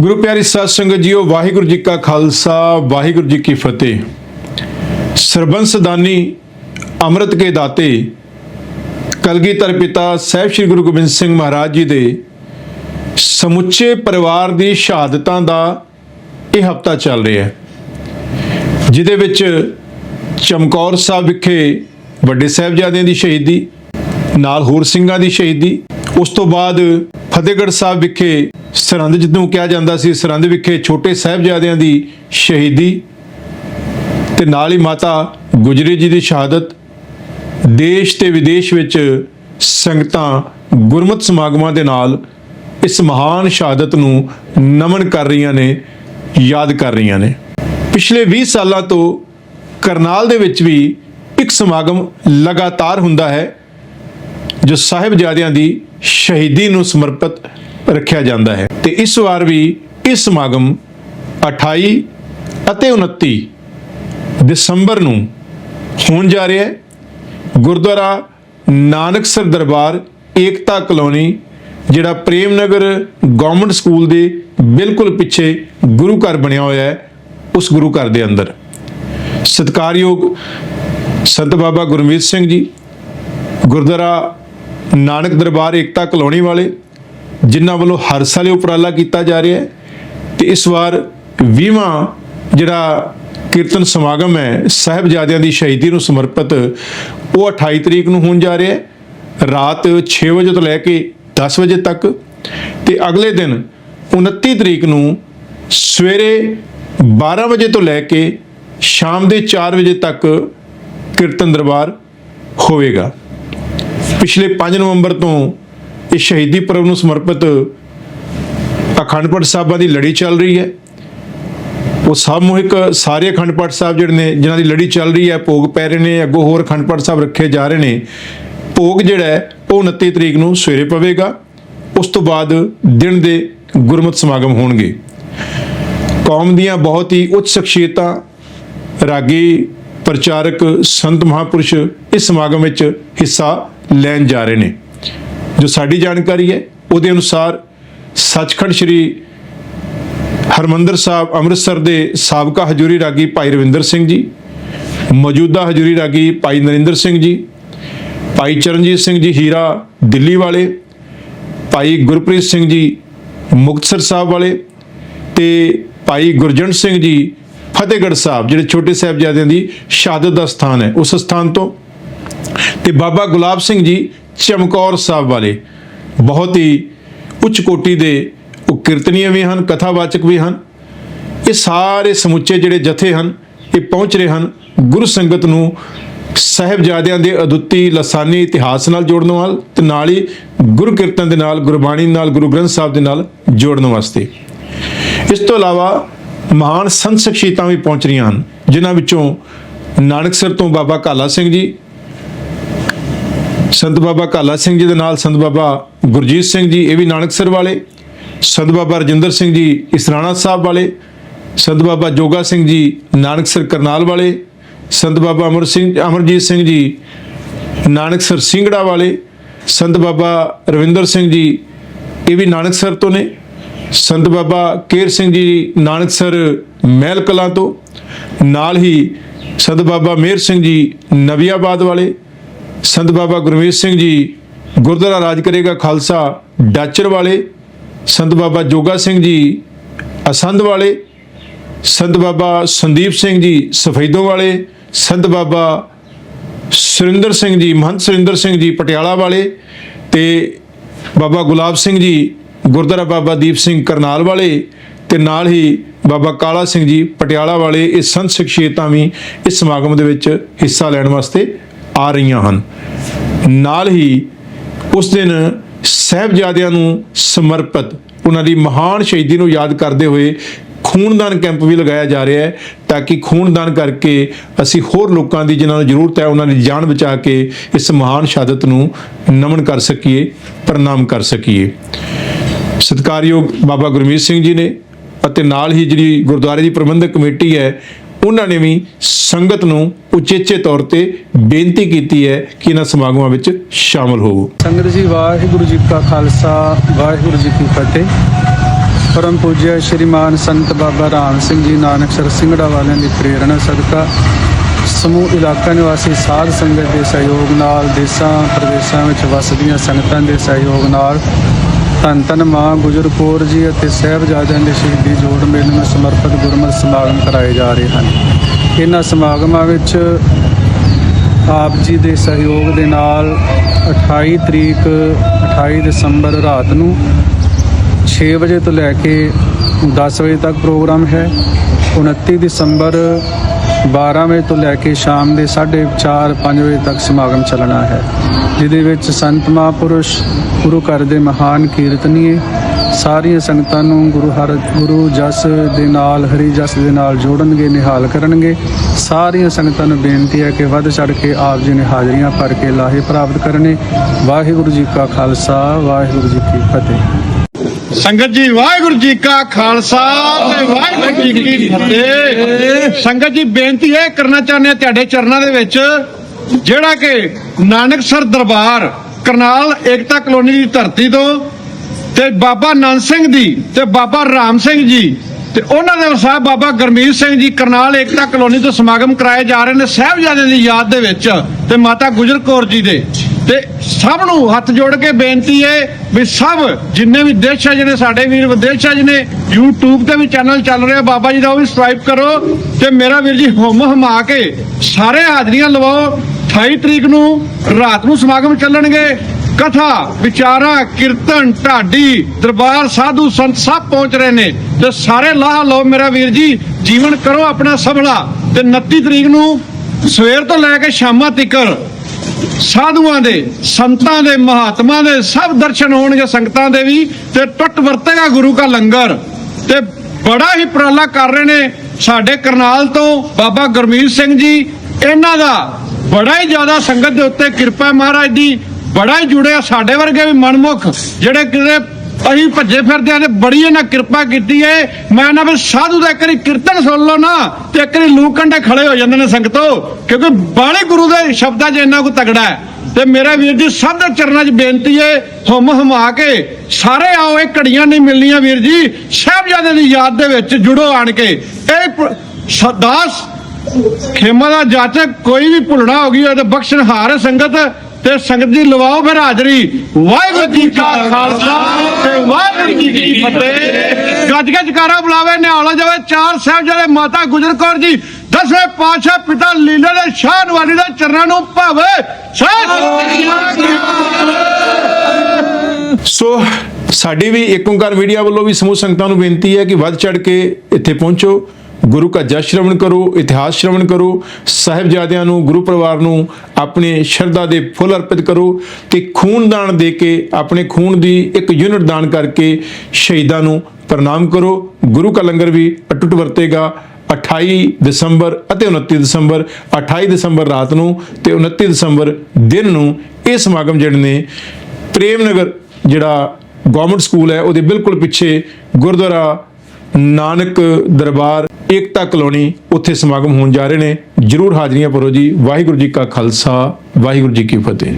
ਗੁਰੂ ਪਿਆਰੀ ਸਾਧ ਸੰਗਤ ਜੀਓ, ਵਾਹਿਗੁਰੂ ਜੀ ਕਾ ਖਾਲਸਾ, ਵਾਹਿਗੁਰੂ ਜੀ ਕੀ ਫਤਿਹ। ਸਰਬੰਸ ਦਾਨੀ ਅੰਮ੍ਰਿਤ ਕੇ ਦਾਤੇ, ਕਲਗੀਧਰ ਪਿਤਾ ਸਾਹਿਬ ਸ੍ਰੀ ਗੁਰੂ ਗੋਬਿੰਦ ਸਿੰਘ ਮਹਾਰਾਜ ਜੀ ਦੇ ਸਮੁੱਚੇ ਪਰਿਵਾਰ ਦੀ ਸ਼ਹਾਦਤਾਂ ਦਾ ਇਹ ਹਫਤਾ ਚੱਲ ਰਿਹਾ ਹੈ। ਜਿਹਦੇ ਵਿੱਚ ਚਮਕੌਰ ਸਾਹਿਬ ਵਿਖੇ ਵੱਡੇ ਸਾਹਿਬਜ਼ਾਦਿਆਂ ਦੀ ਸ਼ਹੀਦੀ, ਨਾਲ ਹੋਰ ਸਿੰਘਾਂ ਦੀ ਸ਼ਹੀਦੀ, ਉਸ ਤੋਂ ਬਾਅਦ ਫਤਿਹਗੜ੍ਹ ਸਾਹਿਬ ਵਿਖੇ ਸਰਹੰਦ ਜਿੱਦੋਂ ਕਿਹਾ ਜਾਂਦਾ ਸੀ, ਸਰਹੰਦ ਵਿਖੇ ਛੋਟੇ ਸਾਹਿਬਜ਼ਾਦਿਆਂ ਦੀ ਸ਼ਹੀਦੀ ਤੇ ਨਾਲ ਹੀ ਮਾਤਾ ਗੁਜਰੀ ਜੀ ਦੀ ਸ਼ਹਾਦਤ, ਦੇਸ਼ ਤੇ ਵਿਦੇਸ਼ ਵਿੱਚ ਸੰਗਤਾਂ ਗੁਰਮਤ ਸਮਾਗਮਾਂ ਦੇ ਨਾਲ ਇਸ ਮਹਾਨ ਸ਼ਹਾਦਤ ਨੂੰ ਨਮਨ ਕਰ ਰਹੀਆਂ ਨੇ, ਯਾਦ ਕਰ ਰਹੀਆਂ ਨੇ। ਪਿਛਲੇ 20 ਸਾਲਾਂ ਤੋਂ ਕਰਨਾਲ ਦੇ ਵਿੱਚ ਵੀ ਇੱਕ ਸਮਾਗਮ ਲਗਾਤਾਰ ਹੁੰਦਾ ਹੈ। ਜੋ ਸਾਹਿਬਜ਼ਾਦਿਆਂ ਦੀ ਸ਼ਹੀਦੀ ਨੂੰ ਸਮਰਪਿਤ ਰੱਖਿਆ ਜਾਂਦਾ ਹੈ। ਤੇ ਇਸ ਵਾਰ ਵੀ ਇਹ ਸਮਾਗਮ 28 ਅਤੇ 29 ਦਸੰਬਰ ਨੂੰ ਹੋਣ ਜਾ ਰਿਹਾ ਹੈ। ਗੁਰਦੁਆਰਾ ਨਾਨਕਸਰ ਦਰਬਾਰ ਏਕਤਾ ਕਲੋਨੀ, ਜਿਹੜਾ ਪ੍ਰੇਮ ਨਗਰ ਗਵਰਨਮੈਂਟ ਸਕੂਲ ਦੇ ਬਿਲਕੁਲ ਪਿੱਛੇ ਗੁਰੂ ਘਰ ਬਣਿਆ ਹੋਇਆ ਹੈ, ਉਸ ਗੁਰੂ ਘਰ ਦੇ ਅੰਦਰ। ਸਤਿਕਾਰਯੋਗ ਸੰਤ ਬਾਬਾ ਗੁਰਮੀਤ ਸਿੰਘ ਜੀ, ਗੁਰਦੁਆਰਾ ਨਾਨਕ ਦਰਬਾਰ ਏਕਤਾ ਕਲੋਨੀ ਵਾਲੇ, ਜਿਨ੍ਹਾਂ ਵੱਲੋਂ ਹਰ ਸਾਲ ਇਹ ਉਪਰਾਲਾ ਕੀਤਾ ਜਾ ਰਿਹਾ ਹੈ, ਤੇ ਇਸ ਵਾਰ 20ਵਾਂ ਜਿਹੜਾ ਕੀਰਤਨ ਸਮਾਗਮ ਹੈ, ਸਾਹਿਬਜ਼ਾਦਿਆਂ ਦੀ ਸ਼ਹੀਦੀ ਨੂੰ ਸਮਰਪਿਤ, ਉਹ 28 ਤਰੀਕ ਨੂੰ ਹੋਣ ਜਾ ਰਿਹਾ ਹੈ। ਰਾਤ 6 ਵਜੇ ਤੋਂ ਲੈ ਕੇ 10 ਵਜੇ ਤੱਕ ਤੇ ਅਗਲੇ ਦਿਨ 29 ਤਰੀਕ ਨੂੰ ਸਵੇਰੇ 12 ਵਜੇ ਤੋਂ ਲੈ ਕੇ ਸ਼ਾਮ ਦੇ 4 ਵਜੇ ਤੱਕ ਕੀਰਤਨ ਦਰਬਾਰ ਹੋਵੇਗਾ। ਪਿਛਲੇ 5 ਨਵੰਬਰ ਤੋਂ ਇਹ ਸ਼ਹੀਦੀ ਪਰਵ ਨੂੰ ਸਮਰਪਿਤ ਅਖੰਡ ਪਾਠ ਸਾਹਿਬਾਂ ਦੀ ਲੜੀ ਚੱਲ ਰਹੀ ਹੈ। ਉਹ ਸਮੂਹਿਕ ਸਾਰੇ ਅਖੰਡ ਪਾਠ ਸਾਹਿਬ ਜਿਹੜੇ ਨੇ, ਜਿਨ੍ਹਾਂ ਦੀ ਲੜੀ ਚੱਲ ਰਹੀ ਹੈ, ਭੋਗ ਪੈ ਰਹੇ ਨੇ, ਅੱਗੋਂ ਹੋਰ ਅਖੰਡ ਪਾਠ ਸਾਹਿਬ ਰੱਖੇ ਜਾ ਰਹੇ ਨੇ। ਭੋਗ ਜਿਹੜਾ ਹੈ, ਉਹ 29 ਤਰੀਕ ਨੂੰ ਸਵੇਰੇ ਪਵੇਗਾ। ਉਸ ਤੋਂ ਬਾਅਦ ਦਿਨ ਦੇ ਗੁਰਮਤ ਸਮਾਗਮ ਹੋਣਗੇ। ਕੌਮ ਦੀਆਂ ਬਹੁਤ ਹੀ ਉੱਚ ਸ਼ਖਸੀਅਤਾਂ, ਰਾਗੀ ਪ੍ਰਚਾਰਕ ਸੰਤ ਮਹਾਪੁਰਸ਼ ਇਸ ਸਮਾਗਮ ਵਿੱਚ ਹਿੱਸਾ ਲੈਣ ਜਾ ਰਹੇ ਨੇ। ਜੋ ਸਾਡੀ ਜਾਣਕਾਰੀ ਹੈ, ਉਹਦੇ ਅਨੁਸਾਰ ਸੱਚਖੰਡ ਸ੍ਰੀ ਹਰਮੰਦਰ ਸਾਹਿਬ, ਅੰਮ੍ਰਿਤਸਰ ਦੇ ਸਾਬਕਾ ਹਜੂਰੀ ਰਾਗੀ ਭਾਈ ਰਵਿੰਦਰ ਸਿੰਘ ਜੀ, ਮੌਜੂਦਾ ਹਜੂਰੀ ਰਾਗੀ ਭਾਈ ਨਰਿੰਦਰ ਸਿੰਘ ਜੀ, ਭਾਈ ਚਰਨਜੀਤ ਸਿੰਘ ਜੀ ਹੀਰਾ ਦਿੱਲੀ ਵਾਲੇ, ਭਾਈ ਗੁਰਪ੍ਰੀਤ ਸਿੰਘ ਜੀ ਮੁਕਤਸਰ ਸਾਹਿਬ ਵਾਲੇ ਤੇ ਭਾਈ ਗੁਰਜੰਟ ਸਿੰਘ ਜੀ ਫਤਿਹਗੜ੍ਹ ਸਾਹਿਬ, ਜਿਹੜੇ ਛੋਟੇ ਸਾਹਿਬਜ਼ਾਦਿਆਂ ਦੀ ਸ਼ਹਾਦਤ ਦਾ ਸਥਾਨ ਹੈ, ਉਸ ਸਥਾਨ ਤੋਂ ਤੇ ਬਾਬਾ ਗੁਲਾਬ ਸਿੰਘ ਜੀ ਚਮਕੌਰ ਸਾਹਿਬ ਵਾਲੇ ਬਹੁਤ ਹੀ ਉੱਚ ਕੋਟੀ ਦੇ ਉਹ ਕੀਰਤਨੀਏ ਵੀ ਹਨ, ਕਥਾਵਾਚਕ ਵੀ ਹਨ। ਇਹ ਸਾਰੇ ਸਮੁੱਚੇ ਜਿਹੜੇ ਜਥੇ ਹਨ, ਇਹ ਪਹੁੰਚ ਰਹੇ ਹਨ ਗੁਰੂ ਸੰਗਤ ਨੂੰ ਸਾਹਿਬਜ਼ਾਦਿਆਂ ਦੇ ਅਦੁੱਤੀ ਲਸਾਨੀ ਇਤਿਹਾਸ ਨਾਲ ਜੋੜਨ ਵਾਲ ਤੇ ਨਾਲ ਹੀ ਗੁਰੂ ਕੀਰਤਨ ਦੇ ਨਾਲ, ਗੁਰਬਾਣੀ ਨਾਲ, ਗੁਰੂ ਗ੍ਰੰਥ ਸਾਹਿਬ ਦੇ ਨਾਲ ਜੋੜਨ ਵਾਸਤੇ। ਇਸ ਤੋਂ ਇਲਾਵਾ ਮਹਾਨ ਸੰਤ ਸ਼ਖਸੀਅਤਾਂ ਵੀ ਪਹੁੰਚ ਰਹੀਆਂ ਹਨ, ਜਿਨ੍ਹਾਂ ਵਿੱਚੋਂ ਨਾਨਕਸਰ ਤੋਂ ਬਾਬਾ ਕਾਲਾ ਸਿੰਘ ਜੀ ਸੰਤ ਬਾਬਾ ਕਾਲਾ ਸਿੰਘ ਜੀ ਦੇ ਨਾਲ ਸੰਤ ਬਾਬਾ ਗੁਰਜੀਤ ਸਿੰਘ ਜੀ, ਇਹ ਵੀ ਨਾਨਕਸਰ ਵਾਲੇ, ਸੰਤ ਬਾਬਾ ਰਜਿੰਦਰ ਸਿੰਘ ਜੀ, ਇਸਰਾਣਾ ਸਾਹਿਬ ਵਾਲੇ, ਸੰਤ ਬਾਬਾ ਜੋਗਾ ਸਿੰਘ ਜੀ, ਨਾਨਕਸਰ ਕਰਨਾਲ ਵਾਲੇ, ਸੰਤ ਬਾਬਾ ਅਮਰ ਸਿੰਘ, ਅਮਰਜੀਤ ਸਿੰਘ ਜੀ, ਨਾਨਕਸਰ ਸਿੰਘੜਾ ਵਾਲੇ, ਸੰਤ ਬਾਬਾ ਰਵਿੰਦਰ ਸਿੰਘ ਜੀ, ਇਹ ਵੀ ਨਾਨਕਸਰ ਤੋਂ ਨੇ, ਸੰਤ ਬਾਬਾ ਕੇਰ ਸਿੰਘ ਜੀ, ਨਾਨਕਸਰ ਮਹਿਲ ਕਲਾਂ ਤੋਂ, ਨਾਲ ਹੀ ਸੰਤ ਬਾਬਾ ਮੇਰ ਸਿੰਘ ਜੀ, ਨਵੀਆਬਾਦ ਵਾਲੇ ਸੰਤ ਬਾਬਾ ਗੁਰਮੀਤ ਸਿੰਘ ਜੀ ਗੁਰਦੁਆਰਾ ਰਾਜ ਕਰੇਗਾ ਖਾਲਸਾ, ਡਾਚਰ ਵਾਲੇ, ਸੰਤ ਬਾਬਾ ਜੋਗਾ ਸਿੰਘ ਜੀ ਅਸੰਧ ਵਾਲੇ, ਸੰਤ ਬਾਬਾ ਸੰਦੀਪ ਸਿੰਘ ਜੀ ਸਫੈਦੋਂ ਵਾਲੇ, ਸੰਤ ਬਾਬਾ ਸੁਰਿੰਦਰ ਸਿੰਘ ਜੀ, ਮਹੰਤ ਸੁਰਿੰਦਰ ਸਿੰਘ ਜੀ ਪਟਿਆਲਾ ਵਾਲੇ ਤੇ ਬਾਬਾ ਗੁਲਾਬ ਸਿੰਘ ਜੀ ਗੁਰਦੁਆਰਾ ਬਾਬਾ ਦੀਪ ਸਿੰਘ ਕਰਨਾਲ ਵਾਲੇ ਤੇ ਨਾਲ ਹੀ ਬਾਬਾ ਕਾਲਾ ਸਿੰਘ ਜੀ ਪਟਿਆਲਾ ਵਾਲੇ, ਇਹ ਸੰਤ ਸ਼ਖਸੀਅਤਾਂ ਵੀ ਇਸ ਸਮਾਗਮ ਦੇ ਵਿੱਚ ਹਿੱਸਾ ਲੈਣ ਵਾਸਤੇ ਆ ਰਹੀਆਂ ਹਨ। ਨਾਲ ਹੀ ਉਸ ਦਿਨ ਸਹਿਬਜ਼ਾਦਿਆਂ ਨੂੰ ਸਮਰਪਿਤ, ਉਹਨਾਂ ਦੀ ਮਹਾਨ ਸ਼ਹੀਦੀ ਨੂੰ ਯਾਦ ਕਰਦੇ ਹੋਏ ਖੂਨਦਾਨ ਕੈਂਪ ਵੀ ਲਗਾਇਆ ਜਾ ਰਿਹਾ ਹੈ ਤਾਂ ਕਿ ਖੂਨਦਾਨ ਕਰਕੇ ਅਸੀਂ ਹੋਰ ਲੋਕਾਂ ਦੀ ਜਿਨ੍ਹਾਂ ਨੂੰ ਜ਼ਰੂਰਤ ਹੈ, ਉਹਨਾਂ ਦੀ ਜਾਨ ਬਚਾ ਕੇ ਇਸ ਮਹਾਨ ਸ਼ਹਾਦਤ ਨੂੰ ਨਮਨ ਕਰ ਸਕੀਏ, ਪ੍ਰਣਾਮ ਕਰ ਸਕੀਏ। ਸਤਿਕਾਰਯੋਗ ਬਾਬਾ ਗੁਰਮੀਤ ਸਿੰਘ ਜੀ ਨੇ ਅਤੇ ਨਾਲ ਹੀ ਜਿਹੜੀ ਗੁਰਦੁਆਰੇ ਦੀ ਪ੍ਰਬੰਧਕ ਕਮੇਟੀ ਹੈ ਉਹਨਾਂ ਨੇ ਵੀ ਸੰਗਤ ਨੂੰ ਉਚੇਚੇ ਤੌਰ ਤੇ ਬੇਨਤੀ ਕੀਤੀ ਹੈ ਕਿ ਇਹਨਾਂ ਸਮਾਗਮਾਂ ਵਿੱਚ ਸ਼ਾਮਲ ਹੋਵੋ। ਸੰਗਤ ਜੀ, ਵਾਹਿਗੁਰੂ ਜੀ ਕਾ ਖਾਲਸਾ, ਵਾਹਿਗੁਰੂ ਜੀ ਕੀ ਫਤਿਹ। ਪਰਮ ਪੂਜਿਆ ਸ਼੍ਰੀਮਾਨ ਸੰਤ ਬਾਬਾ ਰਾਮ ਸਿੰਘ ਜੀ ਨਾਨਕਸਰ ਸਿੰਘੜਾ ਵਾਲਿਆਂ ਦੀ ਪ੍ਰੇਰਣਾ ਸਦਕਾ ਸਮੂਹ ਇਲਾਕਾ ਨਿਵਾਸੀ ਸਾਧ ਸੰਗਤ ਦੇ ਸਹਿਯੋਗ ਨਾਲ ਦੇਸ਼ਾਂ, ਪ੍ਰਦੇਸ਼ਾਂ ਵਿੱਚ ਵਸਦੀਆਂ ਸੰਗਤਾਂ ਦੇ ਸਹਿਯੋਗ ਨਾਲ ਧੰਨ ਧੰਨ ਮਾਂ ਗੁਜਰ ਕੌਰ ਜੀ ਅਤੇ ਸਾਹਿਬਜ਼ਾਦਿਆਂ ਦੇ ਸ਼ਹੀਦੀ ਜੋੜ ਮੇਲੇ ਨੂੰ ਸਮਰਪਿਤ ਗੁਰਮਤਿ ਸਮਾਗਮ ਕਰਾਏ ਜਾ ਰਹੇ ਹਨ। ਇਹਨਾਂ ਸਮਾਗਮਾਂ ਵਿੱਚ ਆਪ ਜੀ ਦੇ ਸਹਿਯੋਗ ਦੇ ਨਾਲ 28 ਤਰੀਕ 28 ਦਸੰਬਰ ਰਾਤ ਨੂੰ 6 ਵਜੇ ਤੋਂ ਲੈ ਕੇ 10 ਵਜੇ ਤੱਕ ਪ੍ਰੋਗਰਾਮ ਹੈ। 29 ਦਸੰਬਰ 12 ਵਜੇ ਤੋਂ ਲੈ ਕੇ ਸ਼ਾਮ ਦੇ 4:30 5 ਵਜੇ ਤੱਕ ਸਮਾਗਮ ਚੱਲਣਾ ਹੈ। ਜਿਹਦੇ ਵਿੱਚ ਸੰਤ ਮਹਾਂਪੁਰਸ਼, ਗੁਰੂ ਘਰ ਦੇ ਮਹਾਨ ਕੀਰਤਨੀਏ, ਸਾਰੀਆਂ ਸੰਗਤਾਂ ਨੂੰ ਗੁਰੂ ਹਰ, ਗੁਰੂ ਜਸ ਦੇ ਨਾਲ, ਹਰੀ ਜਸ ਦੇ ਨਾਲ ਜੋੜਨਗੇ, ਨਿਹਾਲ ਕਰਨਗੇ। ਸਾਰੀਆਂ ਸੰਗਤਾਂ ਨੂੰ ਬੇਨਤੀ ਹੈ ਕਿ ਵੱਧ ਚੜ ਕੇ ਆਪ ਜੀ ਨੇ ਹਾਜ਼ਰੀਆਂ ਭਰ ਕੇ ਲਾਹੇ ਪ੍ਰਾਪਤ ਕਰਨੇ। ਵਾਹਿਗੁਰੂ ਜੀ ਕਾ ਖਾਲਸਾ, ਵਾਹਿਗੁਰੂ ਜੀ ਕੀ ਫਤਿਹ। ਸੰਗਤ ਜੀ, ਵਾਹਿਗੁਰੂ ਜੀ ਕਾ ਖਾਲਸਾ ਤੇ ਵਾਹਿਗੁਰੂ ਜੀ ਕੀ ਫਤਿਹ। ਸੰਗਤ ਜੀ, ਬੇਨਤੀ ਇਹ ਕਰਨਾ ਚਾਹੁੰਦੇ ਤੁਹਾਡੇ ਚਰਨਾਂ ਦੇ ਵਿੱਚ, ਜਿਹੜਾ ਕਿ ਨਾਨਕਸਰ ਦਰਬਾਰ, ਕਰਨਾਲ ਏਕਤਾ ਕਲੋਨੀ ਦੀ ਧਰਤੀ ਤੋਂ ਤੇ ਬਾਬਾ ਨੰਦ ਸਿੰਘ ਜੀ ਤੇ ਬਾਬਾ ਰਾਮ ਸਿੰਘ ਜੀ ਤੇ ਉਹਨਾਂ ਦੇ ਸਾਹਿਬ ਬਾਬਾ ਗਰਮੀਤ ਸਿੰਘ ਜੀ ਕਰਨਾਲ ਏਕਤਾ ਕਲੋਨੀ ਤੋਂ ਸਮਾਗਮ ਕਰਾਏ ਜਾ ਰਹੇ ਨੇ, ਸਾਹਿਬਜ਼ਾਦਿਆਂ ਦੀ ਯਾਦ ਦੇ ਵਿੱਚ ਤੇ ਮਾਤਾ ਗੁਜਰ ਕੌਰ ਜੀ ਦੇ। ਤੇ ਸਭ ਨੂੰ ਹੱਥ ਜੋੜ ਕੇ ਬੇਨਤੀ ਹੈ ਵੀ ਸਭ ਜਿੰਨੇ ਵੀ ਦੇਸ਼ਾਂ ਜਿਹੜੇ ਸਾਡੇ ਵੀਰ ਵਿਦੇਸ਼ਾਂ ਜਿਹਨੇ YouTube ਤੇ ਵੀ ਚੈਨਲ ਚੱਲ ਰਿਹਾ, ਬਾਬਾ ਜੀ ਦਾ ਉਹ ਵੀ ਸਬਸਕ੍ਰਾਈਬ ਕਰੋ ਤੇ ਮੇਰਾ ਵੀਰ ਜੀ ਹੁਮ ਹਮਾ ਕੇ ਸਾਰੇ ਹਾਜ਼ਰੀਆਂ ਲਵਾਓ। 28 ਤਰੀਕ ਨੂੰ ਰਾਤ ਨੂੰ ਸਮਾਗਮ ਚੱਲਣਗੇ। ਕਥਾ, ਵਿਚਾਰਾ, ਕੀਰਤਨ, ਢਾਡੀ, ਦਰਬਾਰ, ਸਾਧੂ ਸੰਤ ਸਭ ਪਹੁੰਚ ਰਹੇ ਨੇ ਤੇ ਸਾਰੇ ਲਾਹ ਲਓ ਮੇਰਾ ਵੀਰ ਜੀ, ਜੀਵਨ ਕਰੋ ਆਪਣਾ ਸਭਲਾ ਤੇ 29 ਤਰੀਕ ਨੂੰ ਸਵੇਰ ਤੋਂ ਲੈ ਕੇ ਸ਼ਾਮਾਂ ਤੱਕਰ ਸਾਧੂਆਂ ਦੇ, ਸੰਤਾਂ ਦੇ, ਮਹਾਤਮਾ ਦੇ ਸਭ ਦਰਸ਼ਨ ਹੋਣਗੇ ਸੰਗਤਾਂ ਦੇ ਵੀ ਤੇ ਟੁੱਟ ਵਰਤੇਗਾ ਗੁਰੂ ਕਾ ਲੰਗਰ। ਤੇ ਬੜਾ ਹੀ ਉਪਰਾਲਾ ਕਰ ਰਹੇ ਨੇ ਸਾਡੇ ਕਰਨਾਲ ਤੋਂ ਬਾਬਾ ਗੁਰਮੀਤ ਸਿੰਘ ਜੀ। ਇਹਨਾਂ ਦਾ ਬੜਾ ਹੀ ਜ਼ਿਆਦਾ ਸੰਗਤ ਦੇ ਉੱਤੇ ਕਿਰਪਾ ਮਹਾਰਾਜ ਦੀ, ਬੜਾ ਹੀ ਜੁੜਿਆ ਸਾਡੇ ਵਰਗੇ ਵੀ ਮਨਮੁਖ, ਜਿਹੜੇ ਕਿਤੇ ਅਸੀਂ ਭੱਜੇ ਫਿਰਦੇ ਆਂ ਬੜੀ ਇਹਨਾਂ ਕਿਰਪਾ ਕੀਤੀ ਏ। ਮੈਂ ਨਾ ਵੀ ਸਾਧੂ ਦਾ ਇੱਕ ਕੀਰਤਨ ਸੁਣ ਲਓ ਨਾ, ਤੇ ਇੱਕ ਵਾਰੀ ਖੜੇ ਹੋ ਜਾਂਦੇ ਨੇ ਸੰਗਤੋ। ਕਿਉਂਕਿ ਬਾਲੇ ਗੁਰੂ ਦੇ ਸ਼ਬਦਾਂ 'ਚ ਇੰਨਾ ਕੋ ਤਗੜਾ ਹੈ। ਤੇ ਮੇਰਾ ਵੀਰ ਜੀ, ਸਭ ਦੇ ਚਰਨਾਂ 'ਚ ਬੇਨਤੀ ਏ, ਹੁਮ ਹਮਾ ਕੇ, ਸਾਰੇ ਆਓ, ਇਹ ਘੜੀਆਂ ਨਹੀਂ ਮਿਲਣੀਆਂ ਵੀਰ ਜੀ। ਸਾਹਿਬਜ਼ਾਦੇ ਦੀ ਯਾਦ ਦੇ ਵਿੱਚ ਜੁੜੋ ਆਣ ਕੇ। ਇਹ ਸਰਦਾਸ ਖੇਮਾ ਦਾ ਜਾਚਕ ਕੋਈ ਵੀ ਭੁੱਲਣਾ ਹੋ ਗਈ ਉਹ ਤੇ ਬਖਸ਼ਣ ਸੰਗਤ। ਤੇ ਸੰਗਤ ਜੀ ਲਵਾਓ ਫਿਰ ਹਾਜ਼ਰੀ। ਵਾਹਿਗੁਰੂ ਜੀ ਕਾ ਖਾਲਸਾ ਤੇ ਵਾਹਿਗੁਰੂ ਜੀ ਕੀ ਫਤਿਹ। ਗੱਜ ਗੱਜ ਕਾਰਾ ਬੁਲਾਵੇ, ਨਿਹਾਲ ਜਾਵੇ ਚਾਰ ਸਾਹਿਬਜ਼ਾਦੇ ਮਾਤਾ ਗੁਜਰ ਕੌਰ ਜੀ। ਦਸਵੇਂ ਪਾਤਸ਼ਾਹ ਪਿਤਾ ਲੀਲਾ ਦੇ ਸ਼ਾਹ ਨਵਾਲੀ ਦੇ ਚਰਨਾਂ ਨੂੰ ਭਾਵੇ। ਸੋ ਸਾਡੀ ਵੀ ਏਕ ਓੰਕਾਰ ਮੀਡੀਆ ਵੱਲੋਂ ਵੀ ਸਮੂਹ ਸੰਗਤਾਂ ਨੂੰ ਬੇਨਤੀ ਹੈ ਕਿ ਵੱਧ ਚੜ ਕੇ ਇੱਥੇ ਪਹੁੰਚੋ। ਗੁਰੂ ਕਾ ਜਸ ਸ਼੍ਰਵਣ ਕਰੋ, ਇਤਿਹਾਸ ਸ਼੍ਰਵਣ ਕਰੋ, ਸਾਹਿਬਜ਼ਾਦਿਆਂ ਨੂੰ, ਗੁਰੂ ਪਰਿਵਾਰ ਨੂੰ ਆਪਣੇ ਸ਼ਰਧਾ ਦੇ ਫੁੱਲ ਅਰਪਿਤ ਕਰੋ ਤੇ ਖੂਨਦਾਨ ਦੇ ਕੇ, ਆਪਣੇ ਖੂਨ ਦੀ ਇੱਕ ਯੂਨਿਟ ਦਾਨ ਕਰਕੇ ਸ਼ਹੀਦਾਂ ਨੂੰ ਪ੍ਰਣਾਮ ਕਰੋ। ਗੁਰੂ ਕਾ ਲੰਗਰ ਵੀ ਅਟੁੱਟ ਵਰਤੇਗਾ। 28 ਦਸੰਬਰ ਅਤੇ 29 ਦਸੰਬਰ 28 ਦਸੰਬਰ ਰਾਤ ਨੂੰ ਤੇ 29 ਦਸੰਬਰ ਦਿਨ ਨੂੰ ਇਹ ਸਮਾਗਮ ਜਿਹੜੇ ਨੇ, ਪ੍ਰੇਮ ਨਗਰ ਜਿਹੜਾ ਗਵਰਨਮੈਂਟ ਸਕੂਲ ਹੈ, ਉਹਦੇ ਬਿਲਕੁਲ ਪਿੱਛੇ ਗੁਰਦੁਆਰਾ ਨਾਨਕ ਦਰਬਾਰ ਏਕਤਾ ਕਲੋਨੀ ਉੱਥੇ ਸਮਾਗਮ ਹੋਣ ਜਾ ਰਹੇ ਨੇ। ਜਰੂਰ ਹਾਜ਼ਰੀਆਂ ਭਰੋ ਜੀ। ਵਾਹਿਗੁਰੂ ਜੀ ਕਾ ਖਾਲਸਾ, ਵਾਹਿਗੁਰੂ ਜੀ ਕੀ ਫਤਿਹ।